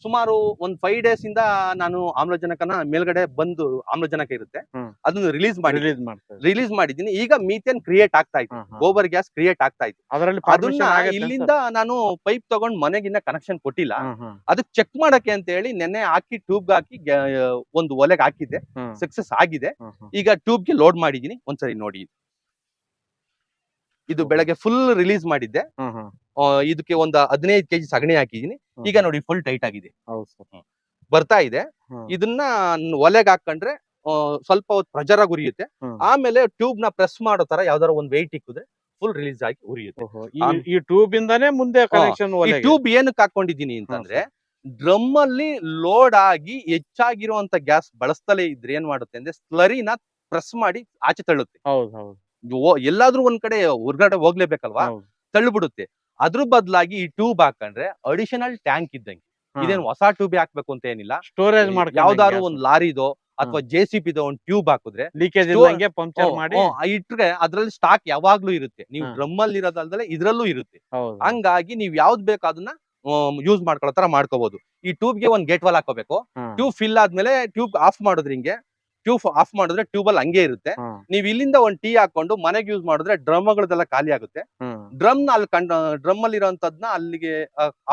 ಸುಮಾರು ಒಂದ್ ಫೈವ್ ಡೇಸ್ ಇಂದ ನಾನು ಆಮ್ಲಜನಕನ ಮೇಲ್ಗಡೆ ಬಂದು ಆಮ್ಲಜನಕ ಇರುತ್ತೆ. ಅದನ್ನ ರಿಲೀಸ್ ಮಾಡಿ ರಿಲೀಸ್ ರಿಲೀಸ್ ಮಾಡಿದ್ದೀನಿ. ಈಗ ಮೀಥೇನ್ ಕ್ರಿಯೇಟ್ ಆಗ್ತಾ ಇತ್ತು ಗೋಬರ್ ಗ್ಯಾಸ್ ಕ್ರಿಯೇಟ್ ಆಗ್ತಾ ಇತ್ತು ಅದರಲ್ಲಿ ಅದನ್ನ ಇಲ್ಲಿಂದ ನಾನು ಪೈಪ್ ತಗೊಂಡ್ ಮನೆಗಿನ್ನ ಕನೆಕ್ಷನ್ ಕೊಟ್ಟಿಲ್ಲ. ಅದಕ್ಕೆ ಚೆಕ್ ಮಾಡಕ್ಕೆ ಅಂತ ಹೇಳಿ ನೆನ್ನೆ ಹಾಕಿ ಟ್ಯೂಬ್ ಹಾಕಿ ಒಂದು ಒಲೆಗೆ ಹಾಕಿದ್ದೆ. ಸಕ್ಸಸ್ ಆಗಿದೆ. ಈಗ ಟ್ಯೂಬ್ಗೆ ಲೋಡ್ ಮಾಡಿದೀನಿ ಒಂದ್ಸರಿ ನೋಡಿ ಇದು ಬೆಳಗ್ಗೆ ಫುಲ್ ರಿಲೀಸ್ ಮಾಡಿದ್ದೆ. ಆ, ಇದಕ್ಕೆ ಒಂದು ಹದಿನೈದು ಕೆಜಿ ಸಗಣಿ ಹಾಕಿದೀನಿ. ಈಗ ನೋಡಿ ಫುಲ್ ಟೈಟ್ ಆಗಿದೆ. ಬರ್ತಾ ಇದೆ. ಇದನ್ನ ಒಲೆಗೆ ಹಾಕೊಂಡ್ರೆ ಆ, ಸ್ವಲ್ಪ ಹೊತ್ತು ಪ್ರಜರ ಉರಿಯುತ್ತೆ. ಆಮೇಲೆ ಟ್ಯೂಬ್ನ ಪ್ರೆಸ್ ಮಾಡೋ ತರ ಯಾವ್ದಾರ ಒಂದ್ ವೆಯ್ಟ್ ಇಕ್ಕಿದ್ರೆ ಫುಲ್ ರಿಲೀಸ್ ಆಗಿ ಉರಿಯುತ್ತೆ. ಈ- ಟ್ಯೂಬ್ ಇಂದಾನೇ ಮುಂದೆ ಕನೆಕ್ಷನ್ ಈ ಟ್ಯೂಬ್ ಏನಕ್ಕೆ ಹಾಕೊಂಡಿದೀನಿ ಅಂತಂದ್ರೆ ಡ್ರಮ್ ಅಲ್ಲಿ ಲೋಡ್ ಆಗಿ ಹೆಚ್ಚಾಗಿರುವಂತ ಗ್ಯಾಸ್ ಬಳಸ್ತಲೇ ಇದ್ರೆ ಏನ್ ಮಾಡುತ್ತೆ ಅಂದ್ರೆ ಸ್ಲರಿನ ಪ್ರೆಸ್ ಮಾಡಿ ಆಚೆ ತಳ್ಳುತ್ತೆ. ಹೌದು ಹೌದು. ಎಲ್ಲಾದ್ರೂ ಒಂದ್ ಕಡೆ ಹೊರ್ಗಡೆ ಹೋಗ್ಲೇಬೇಕಲ್ವಾ? ತಳ್ಳಿಬಿಡುತ್ತೆ. ಅದ್ರ ಬದಲಾಗಿ ಈ ಟ್ಯೂಬ್ ಹಾಕಂಡ್ರೆ ಅಡಿಷನಲ್ ಟ್ಯಾಂಕ್ ಇದ್ದಂಗೆ. ಇದೇನ್ ಹೊಸ ಟ್ಯೂಬ್ ಹಾಕ್ಬೇಕು ಅಂತ ಏನಿಲ್ಲ. ಸ್ಟೋರೇಜ್ ಮಾಡಿ ಯಾವ್ದಾದ್ರು ಒಂದ್ ಲಾರಿದೋ ಅಥವಾ ಜೆ ಸಿ ಪಿ ಒಂದ್ ಟ್ಯೂಬ್ ಹಾಕಿದ್ರೆ ಲೀಕೇಜ್ ಪಂಕ್ಚರ್ ಮಾಡಿ. ಇಟ್ರೆ ಅದ್ರಲ್ಲಿ ಸ್ಟಾಕ್ ಯಾವಾಗ್ಲೂ ಇರುತ್ತೆ. ನೀವು ಡ್ರಮ್ ಅಲ್ಲಿ ಇರೋದಲ್ದಲೆ ಇದ್ರಲ್ಲೂ ಇರುತ್ತೆ. ಹಂಗಾಗಿ ನೀವ್ ಯಾವ್ದ್ ಬೇಕು ಅದನ್ನ ಯೂಸ್ ಮಾಡ್ಕೊಳ್ಳೋ ತರ ಮಾಡ್ಕೋಬಹುದು ಈ ಟ್ಯೂಬ್ಗೆ ಒಂದ್ ಗೇಟ್ ವಾಲ್ ಹಾಕೋಬೇಕು ಟ್ಯೂಬ್ ಫಿಲ್ ಆದ್ಮೇಲೆ ಟ್ಯೂಬ್ ಆಫ್ ಮಾಡೋದ್ರಿಂಗೆ ಹಿಂಗೆ ಟ್ಯೂಬ್ ಆಫ್ ಮಾಡಿದ್ರೆ ಟ್ಯೂಬ್ ಅಲ್ಲಿ ಹಂಗೆ ಇರುತ್ತೆ. ನೀವ್ ಇಲ್ಲಿಂದ ಒಂದ್ ಟೀ ಹಾಕೊಂಡು ಮನೆಗೆ ಯೂಸ್ ಮಾಡಿದ್ರೆ ಡ್ರಮ್ಗಳದೆಲ್ಲ ಖಾಲಿ ಆಗುತ್ತೆ. ಡ್ರಮ್ನ ಅಲ್ಲಿ ಕಂಡ ಡ್ರಮ್ ಅಲ್ಲಿ ಇರೋಂತದ್ನ ಅಲ್ಲಿಗೆ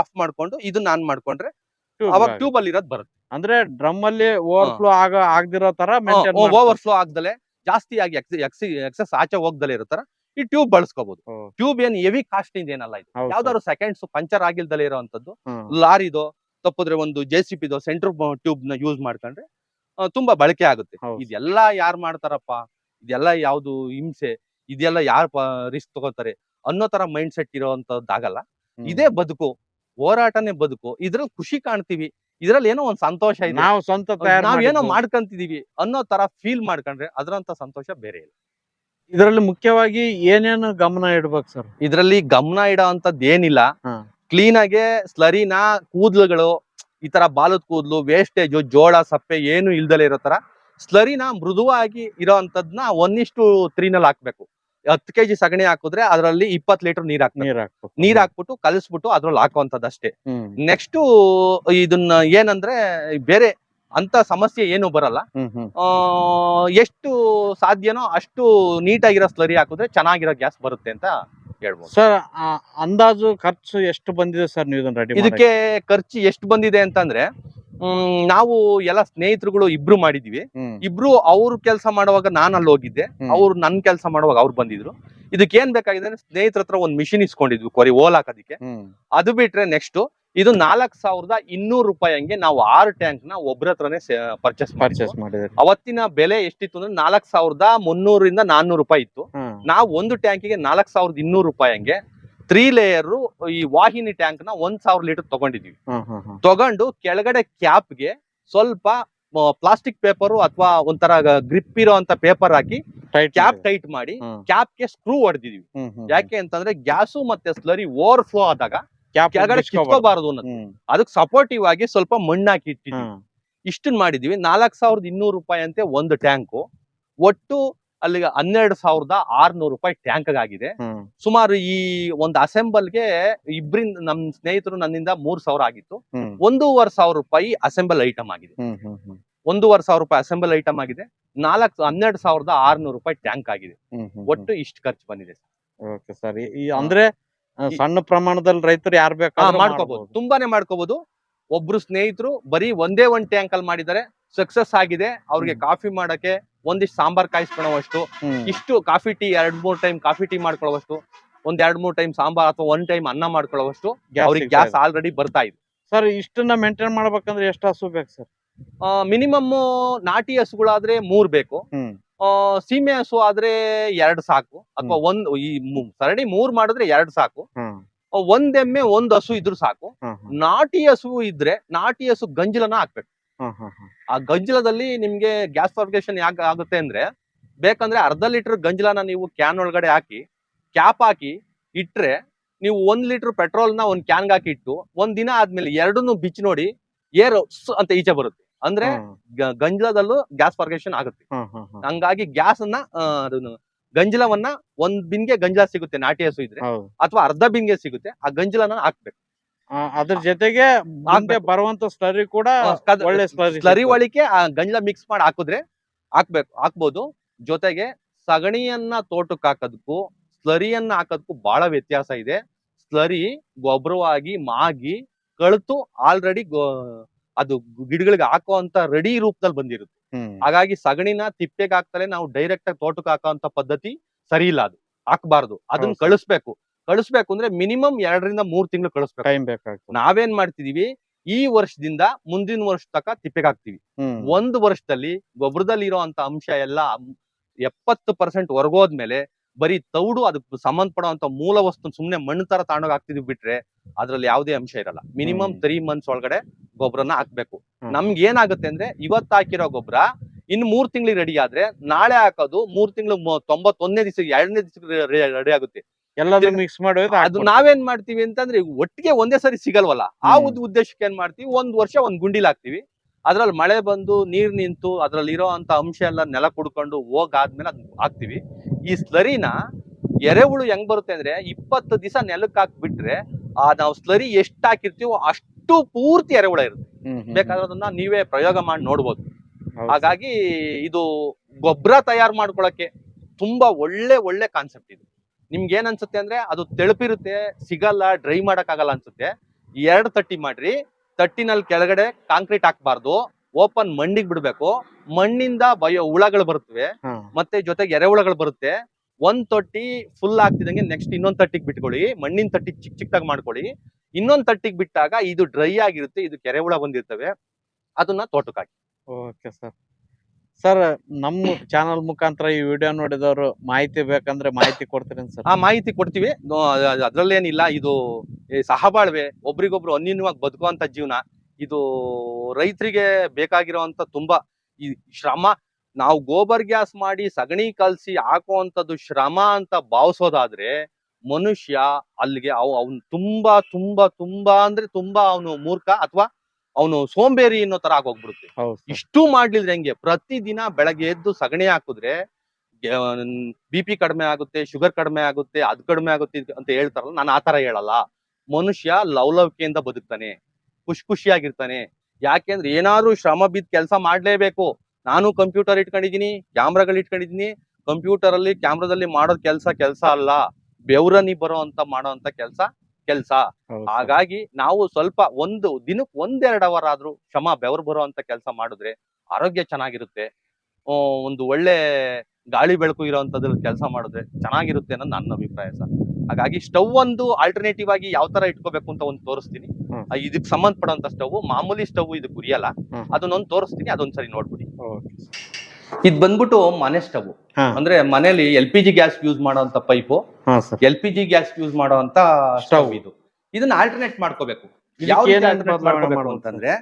ಆಫ್ ಮಾಡ್ಕೊಂಡು ಇದನ್ನ ಆನ್ ಮಾಡ್ಕೊಂಡ್ರೆ ಅವಾಗ. ಟ್ಯೂಬ್ ಅಲ್ಲಿ ಇರೋದ್ ಬರುತ್ತೆ. ಅಂದ್ರೆ ಡ್ರಮ್ ಅಲ್ಲಿ ಓವರ್ಫ್ಲೋ ಆಗ ಆಗದಿರೋ ತರ ಓವರ್ ಫ್ಲೋ ಆಗ್ದಲೆ ಜಾಸ್ತಿ ಆಗಿ ಎಕ್ಸಸ್ ಆಚೆ ಹೋಗ್ದಲೆ ಇರೋ ತರ ಈ ಟ್ಯೂಬ್ ಬಳಸ್ಕೋಬಹುದು ಟ್ಯೂಬ್ ಏನ್ ಹೆವಿ ಕಾಸ್ಟ್ ಇಂದ. ಏನಲ್ಲ ಇದು ಯಾವ್ದಾದ್ರು ಸೆಕೆಂಡ್ಸ್ ಪಂಚರ್ ಆಗಿಲ್ದಲೆ ಇರೋಂಥದ್ದು ಲಾರಿದು ತಪ್ಪಿದ್ರೆ ಒಂದು ಜೆ ಸಿ ಪಿದೋ ಸೆಂಟ್ರ್ ಟ್ಯೂಬ್ನ ಯೂಸ್ ಮಾಡ್ಕೊಂಡ್ರೆ ತುಂಬಾ ಬಳಕೆ ಆಗುತ್ತೆ. ಹೌದು. ಇದೆಲ್ಲ ಯಾರು ಮಾಡ್ತಾರಪ್ಪ? ಇದೆಲ್ಲ ಯಾವ್ದು ಹಿಂಸೆ? ಇದೆಲ್ಲ ಯಾರು ರಿಸ್ಕ್ ತಗೋತಾರೆ? ಅನ್ನೋ ತರ ಮೈಂಡ್ ಸೆಟ್ ಇರೋಂತದ್ದಾಗಲ್ಲ ಇದೇ ಬದುಕು. ಹೋರಾಟನೇ ಬದುಕು. ಇದ್ರಲ್ಲಿ ಖುಷಿ ಕಾಣ್ತೀವಿ. ಇದ್ರಲ್ಲಿ ಏನೋ ಒಂದ್ ಸಂತೋಷ ಇದೆ. ನಾವು ಸ್ವಂತ ತಯಾರು ನಾವೇನೋ ಮಾಡ್ಕಂತಿದೀವಿ ಅನ್ನೋ ತರ ಫೀಲ್ ಮಾಡ್ಕೊಂಡ್ರೆ ಅದ್ರಂತ ಸಂತೋಷ ಬೇರೆ ಇಲ್ಲ. ಇದರಲ್ಲಿ ಮುಖ್ಯವಾಗಿ ಏನೇನು ಗಮನ ಇಡ್ಬೇಕು ಸರ್? ಇದ್ರಲ್ಲಿ ಗಮನ ಇಡೋ ಅಂತದ್ ಏನಿಲ್ಲ ಹಾ. ಕ್ಲೀನ್ ಆಗಿ ಸ್ಲರಿನ ಕೂದ್ಲುಗಳು ಈ ತರ ಬಾಲದ ಕೂದ್ಲು ವೇಸ್ಟೇಜ್ ಜೋಳ ಸಪ್ಪೆ ಏನು ಇಲ್ದಲೆ ಇರೋ ತರ ಸ್ಲರಿನ ಮೃದುವಾಗಿ ಇರೋ ಅಂತದ್ನ ಒನ್ ಇಷ್ಟು ತ್ರೀನಲ್ಲಿ ಹಾಕ್ಬೇಕು. ಹತ್ತು ಕೆಜಿ ಸಗಣಿ ಹಾಕಿದ್ರೆ ಅದರಲ್ಲಿ ಇಪ್ಪತ್ ಲೀಟರ್ ನೀರ್ ಹಾಕ್ಬೇಕು. ನೀರ್ ಹಾಕ್ಬೇಕು. ನೀರ್ ಹಾಕ್ಬಿಟ್ಟು ಕಲಸ್ಬಿಟ್ಟು ಅದ್ರಲ್ಲಿ ಹಾಕುವಂತದ್ದು ಅಷ್ಟೇ ನೆಕ್ಸ್ಟ್ ಇದನ್ನ ಏನಂದ್ರೆ ಬೇರೆ ಅಂತ ಸಮಸ್ಯೆ ಏನು ಬರಲ್ಲ. ಎಷ್ಟು ಸಾಧ್ಯನೋ ಅಷ್ಟು ನೀಟಾಗಿರೋ ಸ್ಲರಿ ಹಾಕಿದ್ರೆ ಚೆನ್ನಾಗಿರೋ ಗ್ಯಾಸ್ ಬರುತ್ತೆ ಅಂತ ಹೇಳ್ಬೋದು ಸರ್ ಅಂದಾಜು ಖರ್ಚು ಎಷ್ಟು ಬಂದಿದೆ ಸರ್ ನೀವು ಇದನ್ನ ರೆಡಿ ಇದಕ್ಕೆ ಖರ್ಚು ಎಷ್ಟು ಬಂದಿದೆ ಅಂತಂದ್ರೆ ಹ್ಮ್, ನಾವು ಎಲ್ಲ ಸ್ನೇಹಿತರುಗಳು ಇಬ್ರು ಮಾಡಿದ್ವಿ. ಇಬ್ರು ಅವ್ರು ಕೆಲಸ ಮಾಡುವಾಗ ನಾನು ಅಲ್ಲಿ ಹೋಗಿದ್ದೆ. ಅವ್ರು ನನ್ ಕೆಲಸ ಮಾಡುವಾಗ ಅವ್ರು ಬಂದಿದ್ರು. ಇದಕ್ಕೆ ಏನ್ ಬೇಕಾಗಿದೆ ಅಂದ್ರೆ ಸ್ನೇಹಿತರ ಹತ್ರ ಒಂದ್ ಮಿಷಿನ್ ಇಸ್ಕೊಂಡಿದ್ವಿ ಕೊರಿ ಓಲ್ ಹಾಕೋದಿಕ್ಕೆ ಅದು ಬಿಟ್ರೆ ನೆಕ್ಸ್ಟ್ ಇದು ನಾಲ್ಕ್ ಸಾವಿರದ ಇನ್ನೂರು ರೂಪಾಯಿ ಹಂಗೆ ನಾವು ಆರು ಟ್ಯಾಂಕ್ನ ಒಬ್ರ ಹತ್ರನೇ ಪರ್ಚೇಸ್ ಪರ್ಚೇಸ್ ಮಾಡಿದ್ರೆ. ಅವತ್ತಿನ ಬೆಲೆ ಎಷ್ಟಿತ್ತು ಅಂದ್ರೆ ನಾಲ್ಕ್ ಸಾವಿರದ ಮುನ್ನೂರಿಂದ ನಾನ್ನೂರು ರೂಪಾಯಿ ಇತ್ತು. ನಾವು ಒಂದು ಟ್ಯಾಂಕಿಗೆ ನಾಲ್ಕ್ ಸಾವಿರದ ಇನ್ನೂರು ರೂಪಾಯಿ ಹಂಗೆ ತ್ರೀ ಲೇಯರ್ ಈ ವಾಹಿನಿ ಟ್ಯಾಂಕ್ನ ಒಂದ್ ಸಾವಿರ ಲೀಟರ್ ತಗೊಂಡಿದೀವಿ. ತಗೊಂಡು ಕೆಳಗಡೆ ಕ್ಯಾಪ್ಗೆ ಸ್ವಲ್ಪ ಪ್ಲಾಸ್ಟಿಕ್ ಪೇಪರ್ ಅಥವಾ ಒಂಥರ ಗ್ರಿಪ್ ಇರೋ ಅಂತ ಪೇಪರ್ ಹಾಕಿ ಕ್ಯಾಪ್ ಟೈಟ್ ಮಾಡಿ. ಕ್ಯಾಪ್ ಕ್ಯಾಪ್ಗೆ ಸ್ಕ್ರೂ ಹೊಡೆದಿದೀವಿ. ಯಾಕೆ ಅಂತಂದ್ರೆ ಗ್ಯಾಸು ಮತ್ತೆ ಸ್ಲರಿ ಓವರ್ ಫ್ಲೋ ಆದಾಗ ಕ್ಯಾಪ್ ಕೆಳಗಡೆ ಕಿತ್ಕೋಬಾರದು ಅನ್ನೋದು. ಅದಕ್ಕೆ ಸಪೋರ್ಟಿವ್ ಆಗಿ ಸ್ವಲ್ಪ ಮಣ್ಣು ಹಾಕಿ ಇಟ್ಟಿದ್ವಿ ಇಷ್ಟನ್ ಮಾಡಿದೀವಿ ನಾಲ್ಕ್ ಸಾವಿರದ ಇನ್ನೂರು ರೂಪಾಯಿ ಅಂತೆ ಒಂದು ಟ್ಯಾಂಕು ಒಟ್ಟು ಅಲ್ಲಿಗೆ ಹನ್ನೆರಡು ಸಾವಿರದ ಆರ್ನೂರು ರೂಪಾಯಿ ಟ್ಯಾಂಕ್ ಆಗಿದೆ. ಸುಮಾರು ಈ ಒಂದು ಅಸೆಂಬಲ್ಗೆ ಇಬ್ಬರಿಂದ ನಮ್ ಸ್ನೇಹಿತರು ನನ್ನಿಂದ ಮೂರ್ ಸಾವಿರ ಆಗಿತ್ತು. ಒಂದೂವರೆ ಸಾವಿರ ರೂಪಾಯಿ ಅಸೆಂಬಲ್ ಐಟಮ್ ಆಗಿದೆ. ಒಂದೂವರೆ ಸಾವಿರ ರೂಪಾಯಿ ಅಸೆಂಬಲ್ ಐಟಮ್ ಆಗಿದೆ. ನಾಲ್ಕು ಹನ್ನೆರಡು ಸಾವಿರದ ಆರ್ನೂರು ರೂಪಾಯಿ ಟ್ಯಾಂಕ್ ಆಗಿದೆ. ಒಟ್ಟು ಇಷ್ಟು ಖರ್ಚು ಬಂದಿದೆ ಓಕೆ ಸರ್. ಈ ಅಂದ್ರೆ ಸಣ್ಣ ಪ್ರಮಾಣದಲ್ಲಿ ರೈತರು ಯಾರು ಬೇಕಾದ್ರೂ ಮಾಡ್ಕೋಬಹುದು ತುಂಬಾನೇ ಮಾಡ್ಕೋಬಹುದು ಒಬ್ರು ಸ್ನೇಹಿತರು ಬರೀ ಒಂದೇ ಒಂದ್ ಟ್ಯಾಂಕ್ ಅಲ್ಲಿ ಮಾಡಿದ್ದಾರೆ ಸಕ್ಸಸ್ ಆಗಿದೆ. ಅವ್ರಿಗೆ ಕಾಫಿ ಮಾಡಕ್ಕೆ ಒಂದಿಷ್ಟು ಸಾಂಬಾರ್ ಕಾಯಿಸ್ಕೊಳ್ಳೋವಷ್ಟು ಇಷ್ಟು ಕಾಫಿ ಟೀ ಎರಡ್ ಮೂರ್ ಟೈಮ್ ಕಾಫಿ ಟೀ ಮಾಡ್ಕೊಳ್ಳೋವಷ್ಟು ಒಂದ್ ಎರಡ್ ಮೂರ್ ಟೈಮ್ ಸಾಂಬಾರ್ ಅಥವಾ ಒಂದ್ ಟೈಮ್ ಅನ್ನ ಮಾಡ್ಕೊಳ್ಳೋವಷ್ಟು ಅವ್ರಿಗೆ ಗ್ಯಾಸ್ ಆಲ್ರೆಡಿ ಬರ್ತಾ ಇದೆ. ಸರ್ ಇಷ್ಟನ್ನ ಮೇಂಟೈನ್ ಮಾಡ್ಬೇಕಂದ್ರೆ ಎಷ್ಟು ಹಸು ಬೇಕು ಸರ್? ಮಿನಿಮಮ್ ನಾಟಿ ಹಸುಗಳಾದ್ರೆ ಮೂರ್ ಬೇಕು. ಸೀಮೆ ಹಸು ಆದ್ರೆ ಎರಡು ಸಾಕು. ಅಥವಾ ಒಂದ್ ಈ ಮು- ಸರಣಿ ಮೂರ್ ಮಾಡಿದ್ರೆ ಎರಡು ಸಾಕು. ಒಂದ್ ಎಮ್ಮೆ ಒಂದ್ ಹಸು ಇದ್ರು ಸಾಕು. ನಾಟಿ ಹಸು ಇದ್ರೆ ನಾಟಿ ಹಸು ಗಂಜಲನ ಹಾಕ್ಬೇಕು. ಆ ಗಂಜಲದಲ್ಲಿ ನಿಮ್ಗೆ ಗ್ಯಾಸ್ ಫಾರ್ಮಿಕೇಶನ್ ಯಾಕೆ ಆಗುತ್ತೆ ಅಂದ್ರೆ ಬೇಕಂದ್ರೆ ಅರ್ಧ ಲೀಟರ್ ಗಂಜಲನ ನೀವು ಕ್ಯಾನ್ ಒಳಗಡೆ ಹಾಕಿ ಕ್ಯಾಪ್ ಹಾಕಿ ಇಟ್ರೆ ನೀವು ಒಂದ್ ಲೀಟರ್ ಪೆಟ್ರೋಲ್ನ ನ ಒಂದ್ ಕ್ಯಾನ್ಗೆ ಹಾಕಿ ಇಟ್ಟು ಒಂದ್ ದಿನ ಆದ್ಮೇಲೆ ಎರಡನ್ನೂ ಬಿಚ್ಚಿ ನೋಡಿ ಏರ್ ಅಂತ ಈಚೆ ಬರುತ್ತೆ. ಅಂದ್ರೆ ಗಂಜಲದಲ್ಲೂ ಗ್ಯಾಸ್ ಫಾರ್ಗೇಷನ್ ಆಗುತ್ತೆ. ಹಂಗಾಗಿ ಗ್ಯಾಸ್ ಅನ್ನ ಗಂಜಲವನ್ನ ಒಂದ್ ಬಿನ್ಗೆ ಗಂಜಲ ಸಿಗುತ್ತೆ ನಾಟಿ ಹಸು ಇದ್ರೆ ಅಥವಾ ಅರ್ಧ ಬಿನ್ಗೆ ಸಿಗುತ್ತೆ ಆ ಗಂಜಲನ ಹಾಕ್ಬೇಕು. ಅದ್ರ ಜೊತೆಗೆ ಬರುವಂತ ಸ್ಲರಿ ಕೂಡ ಒಳ್ಳೆ ಸ್ಲರಿ ಸ್ಲರಿ ಒಳಿಕೆ ಆ ಗಂಜಲ ಮಿಕ್ಸ್ ಮಾಡಿ ಹಾಕಿದ್ರೆ ಹಾಕ್ಬೇಕು ಹಾಕ್ಬೋದು. ಜೊತೆಗೆ ಸಗಣಿಯನ್ನ ತೋಟಕ್ಕೆ ಹಾಕೋದಕ್ಕೂ ಸ್ಲರಿಯನ್ನ ಹಾಕೋದಕ್ಕೂ ಬಹಳ ವ್ಯತ್ಯಾಸ ಇದೆ. ಸ್ಲರಿ ಗೊಬ್ಬರವಾಗಿ ಮಾಗಿ ಕಳತು ಆಲ್ರೆಡಿ ಅದು ಗಿಡಗಳಿಗೆ ಹಾಕುವಂತ ರೆಡಿ ರೂಪದಲ್ಲಿ ಬಂದಿರುತ್ತೆ. ಹಾಗಾಗಿ ಸಗಣಿನ ತಿಪ್ಪೆಗೆ ಹಾಕ್ತಲೇ ನಾವು ಡೈರೆಕ್ಟ್ ಆಗಿ ತೋಟಕ್ಕೆ ಹಾಕುವಂತ ಪದ್ಧತಿ ಸರಿ ಇಲ್ಲ ಅದು. ಹಾಕಬಾರ್ದು. ಅದನ್ನ. ಕಳಿಸ್ಬೇಕು. ಕಳಿಸ್ಬೇಕು ಅಂದ್ರೆ ಮಿನಿಮಮ್ ಎರಡರಿಂದ ಮೂರ್ ತಿಂಗಳು ಕಳಿಸ್ಬೇಕು. ಟೈಮ್ ಬೇಕಾಗ್ತದೆ. ನಾವೇನ್ ಮಾಡ್ತಿದೀವಿ? ಈ ವರ್ಷದಿಂದ ಮುಂದಿನ ವರ್ಷ ತಕ ತಿಪ್ಪೆಗೆ ಹಾಕ್ತಿವಿ. ಒಂದು ವರ್ಷದಲ್ಲಿ ಗೊಬ್ಬರದಲ್ಲಿ ಇರುವಂತ ಅಂಶ ಎಲ್ಲ ಎಪ್ಪತ್ತು ಪರ್ಸೆಂಟ್ ಹೊರಗೋದ್ಮೇಲೆ ಬರೀ ತೌಡು ಅದಕ್ಕೆ ಸಂಬಂಧಪಡುವಂತ ಮೂಲ ವಸ್ತು ಸುಮ್ನೆ ಮಣ್ಣು ತರ ತಗೊಂಡೋಗಿ ಹಾಕ್ತಿದ್ವಿ ಬಿಟ್ರೆ ಅದ್ರಲ್ಲಿ ಯಾವುದೇ ಅಂಶ ಇರಲ್ಲ. ಮಿನಿಮಮ್. ತ್ರೀ ಮಂತ್ಸ್ ಒಳಗಡೆ ಗೊಬ್ಬರನ ಹಾಕ್ಬೇಕು. ನಮ್ಗೆ ಏನಾಗುತ್ತೆ ಅಂದ್ರೆ ಇವತ್ತು ಹಾಕಿರೋ ಗೊಬ್ಬರ ಇನ್ ಮೂರ್ ತಿಂಗಳಿಗೆ ರೆಡಿ ಆದ್ರೆ ನಾಳೆ ಹಾಕೋದು ಮೂರ್ ತಿಂಗಳು ತೊಂಬತ್ತೊಂದನೇ ದಿವಸ ಎರಡನೇ ದಿವಸ ರೆಡಿ ಆಗುತ್ತೆ. ಮಿಕ್ಸ್ ಅದು ನಾವೇನ್ ಮಾಡ್ತೀವಿ ಅಂತಂದ್ರೆ ಒಟ್ಟಿಗೆ ಒಂದೇ ಸರಿ ಸಿಗಲ್ವಲ್ಲ. ಆ. ಉದ್ದೇಶಕ್ಕೆ ಏನ್ ಮಾಡ್ತೀವಿ? ಒಂದ್ ವರ್ಷ ಒಂದ್ ಗುಂಡಿಲ್ ಹಾಕ್ತಿವಿ. ಅದ್ರಲ್ಲಿ ಮಳೆ ಬಂದು ನೀರ್ ನಿಂತು ಅದ್ರಲ್ಲಿ ಇರೋ ಅಂತ ಅಂಶ ಎಲ್ಲ ನೆಲ ಕುಡ್ಕೊಂಡು ಹೋಗಾದ್ಮೇಲೆ ಅದ್ ಹಾಕ್ತಿವಿ. ಈ ಸ್ಲರಿನ ಎರೆಹುಳು ಹೆಂಗ್ ಬರುತ್ತೆ ಅಂದ್ರೆ ಇಪ್ಪತ್ತು ದಿವಸ ನೆಲಕ್ಕೆ ಹಾಕ್ಬಿಟ್ರೆ ಆ ನಾವು ಸ್ಲರಿ ಎಷ್ಟ್ ಹಾಕಿರ್ತೀವೋ ಅಷ್ಟು ಪೂರ್ತಿ ಎರೆಹುಳ ಇರುತ್ತೆ. ಬೇಕಾದ್ರೆ ಅದನ್ನ ನೀವೇ ಪ್ರಯೋಗ ಮಾಡಿ ನೋಡ್ಬೋದು. ಹಾಗಾಗಿ ಇದು ಗೊಬ್ಬರ ತಯಾರು ಮಾಡ್ಕೊಳಕ್ಕೆ ತುಂಬಾ ಒಳ್ಳೆ ಒಳ್ಳೆ ಕಾನ್ಸೆಪ್ಟ್ ಇದು. ನಿಮ್ಗೆ ಏನ್ ಅನ್ಸುತ್ತೆ ಅಂದ್ರೆ ಅದು ತೆಳುಪಿರುತ್ತೆ ಸಿಗಲ್ಲ ಡ್ರೈ ಆಗಲ್ಲ ಅನ್ಸುತ್ತೆ. ಎರಡು ತಟ್ಟಿ ಮಾಡ್ರಿ. ತಟ್ಟಿನಲ್ಲಿ ಕೆಳಗಡೆ ಕಾಂಕ್ರೀಟ್ ಹಾಕ್ಬಾರ್ದು. ಓಪನ್ ಮಣ್ಣಿಗೆ ಬಿಡ್ಬೇಕು. ಮಣ್ಣಿಂದ ಬಯೋ ಹುಳಗಳು ಬರುತ್ತವೆ ಮತ್ತೆ ಜೊತೆಗೆ ಎರೆಹುಳಗಳು ಬರುತ್ತೆ. ಒಂದ್ ತೊಟ್ಟಿ ಫುಲ್ ಆಗ್ತಿದಂಗೆ ನೆಕ್ಸ್ಟ್ ಇನ್ನೊಂದ್ ತಟ್ಟಿಗೆ ಬಿಟ್ಕೊಳ್ಳಿ. ಮಣ್ಣಿನ ತಟ್ಟಿ ಚಿಕ್ಕ ಚಿಕ್ಕದಾಗಿ ಮಾಡ್ಕೊಳ್ಳಿ. ಇನ್ನೊಂದ್ ತಟ್ಟಿಗೆ ಬಿಟ್ಟಾಗ ಇದು ಡ್ರೈ ಆಗಿರುತ್ತೆ ಇದು ಕೆರೆ ಹುಳ ಬಂದಿರ್ತವೆ ಅದನ್ನ ತೋಟಕ್ಕೆ ಹಾಕಿ ಓಕೆ ಸರ್. ಸರ್ ನಮ್ಮ ಚಾನಲ್ ಮುಖಾಂತರ ಈ ವಿಡಿಯೋ ನೋಡಿದವರು ಮಾಹಿತಿ ಬೇಕಂದ್ರೆ ಮಾಹಿತಿ ಕೊಡ್ತೀರೇನು ಸರ್? ಆ ಮಾಹಿತಿ ಕೊಡ್ತೀವಿ. ಅದ್ರಲ್ಲೇನಿಲ್ಲ ಇದು ಈ ಸಹಬಾಳ್ವೆ ಒಬ್ರಿಗೊಬ್ರು ಅನ್ಯೂನ್ಯವಾಗಿ ಬದುಕುವಂತ ಜೀವನ ಇದು ರೈತರಿಗೆ ಬೇಕಾಗಿರುವಂತ ತುಂಬಾ ಈ ಶ್ರಮ ನಾವು ಗೋಬರ್ ಗ್ಯಾಸ್ ಮಾಡಿ ಸಗಣಿ ಕಲಸಿ ಹಾಕುವಂತದ್ದು ಶ್ರಮ ಅಂತ ಭಾವಿಸೋದಾದ್ರೆ ಮನುಷ್ಯ ಅಲ್ಲಿಗೆ ಅವ್ ಅವ್ನು ತುಂಬಾ ತುಂಬಾ ತುಂಬಾ ಅಂದ್ರೆ ತುಂಬಾ ಅವನು ಮೂರ್ಖ ಅಥವಾ ಅವನು ಸೋಂಬೇರಿ ಅನ್ನೋ ತರ ಆಗೋಗ್ಬಿಡುತ್ತೆ. ಇಷ್ಟು ಮಾಡ್ಲಿದ್ರೆ ಹೆಂಗೆ? ಪ್ರತಿದಿನ ಬೆಳಗ್ಗೆ ಎದ್ದು ಸಗಣಿ ಹಾಕಿದ್ರೆ ಬಿ ಪಿ ಕಡಿಮೆ ಆಗುತ್ತೆ ಶುಗರ್ ಕಡಿಮೆ ಆಗುತ್ತೆ ಅದ್ ಕಡಿಮೆ ಆಗುತ್ತೆ ಅಂತ ಹೇಳ್ತಾರಲ್ಲ ನಾನು ಆತರ ಹೇಳಲ್ಲ. ಮನುಷ್ಯ ಲವ್ಲವಿಕೆಯಿಂದ ಬದುಕ್ತಾನೆ ಖುಷಿ ಖುಷಿಯಾಗಿರ್ತಾನೆ. ಯಾಕೆಂದ್ರೆ ಏನಾದ್ರು ಶ್ರಮ ಬಿದ್ದ ಕೆಲಸ ಮಾಡ್ಲೇಬೇಕು. ನಾನು ಕಂಪ್ಯೂಟರ್ ಇಟ್ಕೊಂಡಿದೀನಿ ಕ್ಯಾಮ್ರಾಗಳು ಇಟ್ಕೊಂಡಿದೀನಿ ಕಂಪ್ಯೂಟರ್ ಅಲ್ಲಿ ಕ್ಯಾಮ್ರಾದಲ್ಲಿ ಮಾಡೋದ್ ಕೆಲಸ ಕೆಲಸ ಅಲ್ಲ. ಬೆವರನಿ ಬರೋ ಅಂತ ಮಾಡೋ ಅಂತ ಕೆಲಸ ಕೆಲಸ. ಹಾಗಾಗಿ ನಾವು ಸ್ವಲ್ಪ ಒಂದು ದಿನಕ್ಕೆ ಒಂದೆರಡು ಅವರ್ ಆದ್ರೂ ಶ್ರಮ ಬೆವರು ಅಂತ ಕೆಲಸ ಮಾಡಿದ್ರೆ ಆರೋಗ್ಯ ಚೆನ್ನಾಗಿರುತ್ತೆ. ಒಂದು ಒಳ್ಳೆ ಗಾಳಿ ಬೆಳಕು ಇರೋಂಥದ್ರಲ್ಲಿ ಕೆಲಸ ಮಾಡಿದ್ರೆ ಚೆನ್ನಾಗಿರುತ್ತೆ ಅನ್ನೋ ನನ್ನ ಅಭಿಪ್ರಾಯ ಸರ್. ಹಾಗಾಗಿ ಸ್ಟವ್ ಒಂದು ಆಲ್ಟರ್ನೇಟಿವ್ ಆಗಿ ಯಾವ ತರ ಇಟ್ಕೋಬೇಕು ಅಂತ ಒಂದು ತೋರಿಸ್ತೀನಿ. ಇದಕ್ಕೆ ಸಂಬಂಧಪಡುವಂತ ಸ್ಟವ್ ಮಾಮೂಲಿ ಸ್ಟವ್ ಇದಕ್ಕೆ ಉರಿಯಲ್ಲ. ಅದನ್ನೊಂದು ತೋರಿಸ್ತೀನಿ ಅದೊಂದ್ಸರಿ ನೋಡ್ಬಿಡಿ. ಇದು ಬಂದ್ಬಿಟ್ಟು ಮನೆ ಸ್ಟವ್. ಅಂದ್ರೆ ಮನೇಲಿ L P G gas use ಮಾಡುವಂತ pipe L P G gas use ಮಾಡುವಂತ ಸ್ಟವ್. ಇದು. ಇದನ್ನ ಆಲ್ಟರ್ನೇಟ್ ಮಾಡ್ಕೋಬೇಕು. ಯಾವ ಅಂತಂದ್ರೆ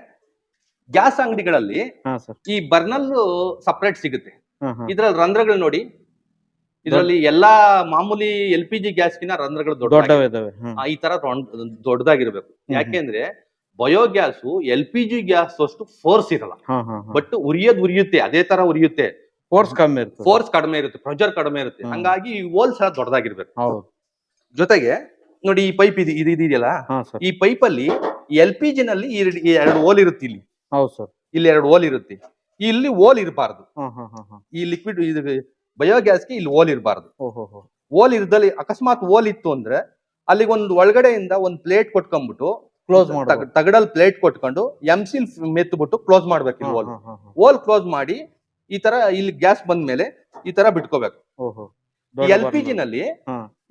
ಗ್ಯಾಸ್ ಅಂಗಡಿಗಳಲ್ಲಿ ಈ ಬರ್ನಲ್ ಸಪರೇಟ್ ಸಿಗುತ್ತೆ. ಇದ್ರಲ್ಲಿ ರಂಧ್ರಗಳು ನೋಡಿ. ಇದರಲ್ಲಿ ಎಲ್ಲಾ ಮಾಮೂಲಿ ಎಲ್ ಪಿ ಜಿ ಗ್ಯಾಸ್ಗಿನ ರಂಧ್ರಗಳು ದೊಡ್ಡ. ಈ ತರ ದೊಡ್ಡದಾಗಿರ್ಬೇಕು. ಯಾಕೆಂದ್ರೆ biogas L P G gas ಅಷ್ಟು ಫೋರ್ಸ್ ಇರಲ್ಲ ಬಟ್ ಉರಿಯೋದ್ ಉರಿಯುತ್ತೆ ಅದೇ ತರ ಉರಿಯುತ್ತೆ. ಫೋರ್ಸ್ ಕಮ್ಮಿ ಇರುತ್ತೆ ಫೋರ್ಸ್ ಕಡಿಮೆ ಇರುತ್ತೆ ಪ್ರೆಷರ್ ಕಡಿಮೆ ಇರುತ್ತೆ. ಹಂಗಾಗಿ ಈ ಹೋಲ್ಸ್ ಸಹ ದೊಡ್ಡದಾಗಿರ್ಬೇಕು. ಹೌದು. ಜೊತೆಗೆ ನೋಡಿ ಈ ಪೈಪ್ ಇದು ಇದು ಇದೆಯಲ್ಲ? ಈ ಪೈಪ್ ಅಲ್ಲಿ ಎಲ್ ಪಿ ಜಿ ನಲ್ಲಿ ಎರಡು- ಹೋಲ್ ಇರುತ್ತೆ ಇಲ್ಲಿ. ಹೌದು ಸರ್ ಇಲ್ಲಿ ಎರಡು ಹೋಲ್ ಇರುತ್ತೆ. ಇಲ್ಲಿ ಹೋಲ್ ಇರಬಾರ್ದು. ಈ ಲಿಕ್ವಿಡ್ ಇದು ಬಯೋಗ್ಯಾಸ್ಗೆ ಇಲ್ಲಿ ಹೋಲ್ ಇರಬಾರ್ದು. ಹೋಲ್ ಇರದಲ್ಲಿ ಅಕಸ್ಮಾತ್ ಹೋಲ್ ಇತ್ತು ಅಂದ್ರೆ ಅಲ್ಲಿಗೆ ಒಂದು ಒಳಗಡೆಯಿಂದ ಒಂದು ಪ್ಲೇಟ್ ಕೊಟ್ಕೊಂಡ್ಬಿಟ್ಟು ಕ್ಲೋಸ್ ಮಾಡಿ ತಗಡಲ್ಲಿ ತಗಡಲ್ ಪ್ಲೇಟ್ ಕೊಟ್ಕೊಂಡು ಎಂಸಿಲ್ ಮೆತ್ಬಿಟ್ಟು ಕ್ಲೋಸ್ ಮಾಡ್ಬೇಕು ಹೋಲ್. ಹೋಲ್ ಕ್ಲೋಸ್ ಮಾಡಿ ಈ ತರ ಇಲ್ಲಿ ಗ್ಯಾಸ್ ಬಂದ ಮೇಲೆ ಈ ತರ ಬಿಟ್ಕೋಬೇಕು. ಎಲ್ ಪಿ ಜಿ ನಲ್ಲಿ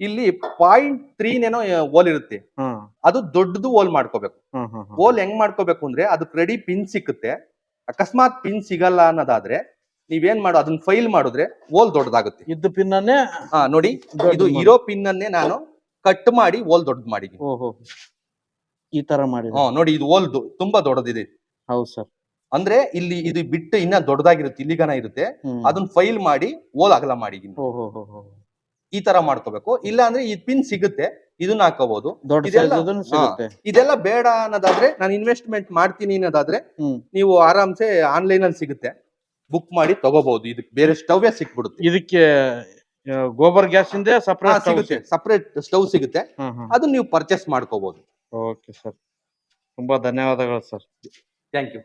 ಇಲ್ಲಿ ಪಾಯಿಂಟ್ ತ್ರೀನೇನೋ ಹೋಲ್ ಇರುತ್ತೆ. ಅದು ದೊಡ್ಡದು ಹೋಲ್ ಮಾಡ್ಕೋಬೇಕು. ಹೋಲ್ ಹೆಂಗ್ ಮಾಡ್ಕೋಬೇಕು ಅಂದ್ರೆ ಅದಕ್ಕೆ ರೆಡಿ ಪಿನ್ ಸಿಕ್ಕುತ್ತೆ. ಅಕಸ್ಮಾತ್ ಪಿನ್ ಸಿಗಲ್ಲ ಅನ್ನೋದಾದ್ರೆ ನೀವೇನ್ ಮಾಡೋ ಅದನ್ನ ಫೈಲ್ ಮಾಡಿದ್ರೆ ಹೋಲ್ ದೊಡ್ಡದಾಗುತ್ತೆ. ಇದ್ದ ಪಿನ್ನನ್ನೇ ಹಾ ನೋಡಿ ಇದು. ಇರೋ ಪಿನ್ ಅನ್ನೇ ನಾನು ಕಟ್ ಮಾಡಿ ಹೋಲ್ ದೊಡ್ಡದು ಮಾಡಿದೀನಿ ಓಹೋ. ಈ ತರ ಮಾಡಿ ಹಾ ನೋಡಿ ಇದು ಓಲ್ದು ತುಂಬಾ ದೊಡ್ಡದಿದೆ. ಹೌದು ಸರ್. ಅಂದ್ರೆ ಇಲ್ಲಿ ಇದು ಬಿಟ್ಟು ಇನ್ನ ದೊಡ್ಡದಾಗಿರುತ್ತೆ ಇಲ್ಲಿಗನ ಇರುತ್ತೆ. ಅದನ್ನ ಫೈಲ್ ಮಾಡಿ ಓಲ್ ಅಗಲ ಮಾಡಿ ಈ ತರ ಮಾಡ್ಕೋಬೇಕು. ಇಲ್ಲ ಅಂದ್ರೆ ಈ ಪಿನ್ ಸಿಗುತ್ತೆ ಇದನ್ನ ಹಾಕೋಬಹುದು ಇದೆಲ್ಲ- ಬೇಡ ಅನ್ನೋದಾದ್ರೆ ನಾನು ಇನ್ವೆಸ್ಟ್ಮೆಂಟ್ ಮಾಡ್ತೀನಿ ಅನ್ನೋದಾದ್ರೆ ನೀವು ಆರಾಮ್ಸೆ ಆನ್ಲೈನ್ ಅಲ್ಲಿ ಸಿಗುತ್ತೆ. ಬುಕ್ ಮಾಡಿ ತಗೋಬಹುದು ಇದಕ್ಕೆ ಬೇರೆ ಸ್ಟವ್ ಸಿಕ್ಬಿಡುತ್ತೆ. ಇದಕ್ಕೆ ಗೋಬರ್ ಗ್ಯಾಸ್ ಇಂದ ಸಪರೇಟ್ ಸಿಗುತ್ತೆ. ಸಪರೇಟ್ ಸ್ಟವ್ ಸಿಗುತ್ತೆ. ಅದನ್ನ ನೀವು ಪರ್ಚೇಸ್ ಮಾಡ್ಕೋಬಹುದು ಓಕೆ ಸರ್. ತುಂಬ ಧನ್ಯವಾದಗಳು ಸರ್. Thank you